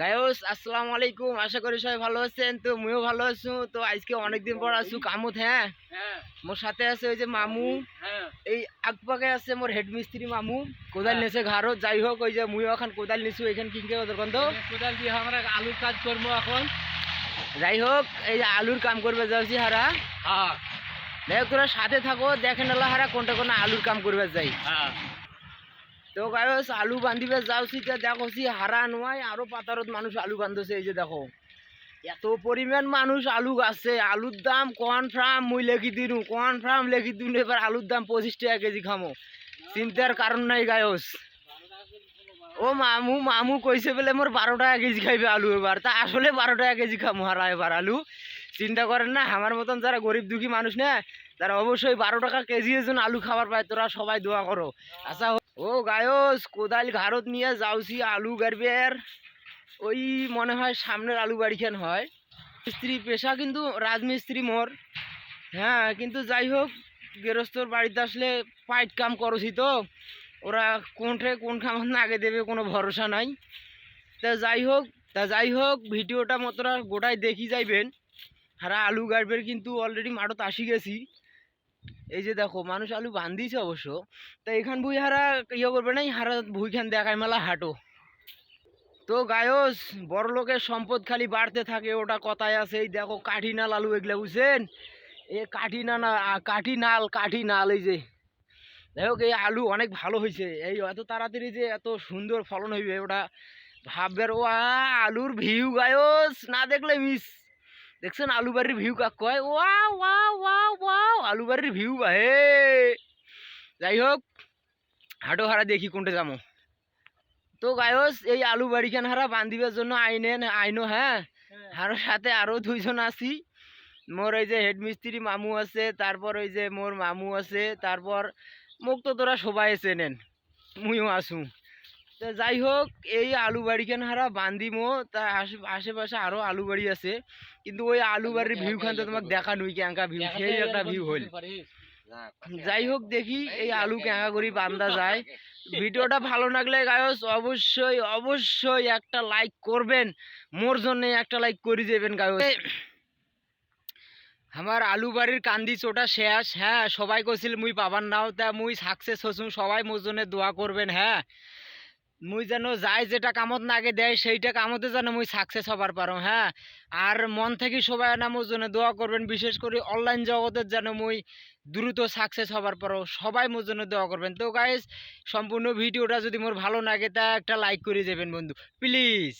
গায়স আসসালামু আলাইকুম। আশা করি সবাই ভালো আছেন। তো মুইও ভালো আছো। তো আজকে অনেকদিন পর আসু কামত হ্যাঁ? হ্যাঁ। মোর সাথে আছে ওই যে মামু। হ্যাঁ। এই আগপাকে আছে মোর হেড মিস্ত্রি মামু কোদাল নেছে ঘাড়ো যাই হোক ওই যে মুইও এখন কোদাল নিছু। এখান কিনকে গন্ধ এই কোদাল দিয়ে আমরা আলুর কাজ করব এখন। যাই হোক এই যে আলুর কাম করবে যাচ্ছি হারা। হ্যাঁ। দেখ তোরা সাথে থাকো। দেখেন হারা কোনটা কোন আলুর কাম করবে যাই। হ্যাঁ। তো গায়স আলু বান্ধিবে যাওছি তা দেখছি হারা নয় আরও পাতারত মানুষ আলু বান্ধছে, এই যে দেখো। এত পরিমাণ মানুষ আলু গাছে, আলুর দাম কনফার্ম মুই লেখি দিনু, কনফার্ম লেখি দিন, এবার আলুর দাম পঁচিশ টাকা কেজি খামো। চিন্তার কারণ নাই গায়স ও মামু মামু কইছে বলে মোর বারো টাকা কেজি খাইবে আলু এবার, তা আসলে বারো টাকা কেজি খামো হারা এবার আলু। চিন্তা করেন না, আমার মতন যারা গরিব দুঃখী মানুষ না, তারা অবশ্যই বারো টাকা কেজি এজন আলু খাবার পায়, তোরা সবাই দোয়া করো। আচ্ছা ও গায়স, কোদাল ঘাড়ত নিয়ে যাওছি আলু গাড়বের। ওই মনে হয় সামনের আলু বাড়িখান হয়। মিস্ত্রি পেশা কিন্তু রাজমিস্ত্রি মোর। হ্যাঁ কিন্তু যাই হোক গৃহস্থর বাড়িতে আসলে পাইট কাম করছি তো। ওরা কোনটে কোন খামত না আগে দেবে কোনো ভরসা নাই। তা যাই হোক, তা যাই হোক, ভিডিওটা মতরা গোটায় দেখি যাইবেন। হারা আলু গাড়বের কিন্তু অলরেডি মাঠত আসি গেছি। এই যে দেখো, মানুষ আলু বান্ধিছে অবশ্য। তা এখান বই হারা ইয়ে করবে নাই হারা ভুইখান দেখায় মেলা হাঁটো। তো গায়স, বড় লোকের সম্পদ খালি বাড়তে থাকে, ওটা কথায় আছে। এই দেখো কাঠি নাল আলু এগুলা, বুঝছেন? এ কাঠি না না কাঠি নাল কাঠি নাল এই যে। হোক, এই আলু অনেক ভালো হয়েছে। এই এত তাড়াতাড়ি যে এত সুন্দর ফলন হইবে, ওটা ভাববের ও আলুর ভিউ গায়স, না দেখলে মিস দেখছেন আলু বাড়ির ভিউ কাক কয়? ওয়া ওয়া ওয়া ওয়াও আলু বাড়ির ভিউ হে। যাই হোক হাটো হারা দেখি কোনটা যাব। তো গায়স এই আলু বাড়িখান হারা বান্ধিবার জন্য আইনেন আইনো হ্যাঁ? আর সাথে আরও দুইজন আছি। মোর ওই যে হেড মিস্ত্রি মামু আছে তারপর ওই যে মোর মামু আছে তারপর মোক তো তোরা সবাই চেনেন মুইও আসু তো যাই হোক এই আলু বাড়িখান হারা বান্ধিমো তা আশে আশেপাশে আরও আলু বাড়ি আছে। কিন্তু ওই আলু বাড়ির ভিউ খান তো তোমাকে দেখা নুই ক্যাঙ্কা ভিউ সেই একটা ভিউ হইল। যাই হোক দেখি এই আলু ক্যাঙ্কা করি বান্দা যায়। ভিডিওটা ভালো লাগলে গায়স অবশ্যই অবশ্যই একটা লাইক করবেন। মোর জন্য একটা লাইক করে দেবেন গায়স আমার আলু বাড়ির কান্দি চোটা শেষ হ্যাঁ সবাই কছিল মুই পাবার নাও তা মুই সাকসেস হসুম সবাই মোর জন্য দোয়া করবেন হ্যাঁ। মুই যেন যাই যেটা কামত নাগে দেয় সেইটা কামতে যেন মুই সাকসেস হবার পারো হ্যাঁ? আর মন থেকে সবাই না মোর জন্য দোয়া করবেন, বিশেষ করে অনলাইন জগতের যেন মুই দ্রুত সাকসেস হবার পারো, সবাই মোর জন্য দোয়া করবেন। তো গাইজ সম্পূর্ণ ভিডিওটা যদি মোর ভালো লাগে তা একটা লাইক করে দেবেন বন্ধু প্লিজ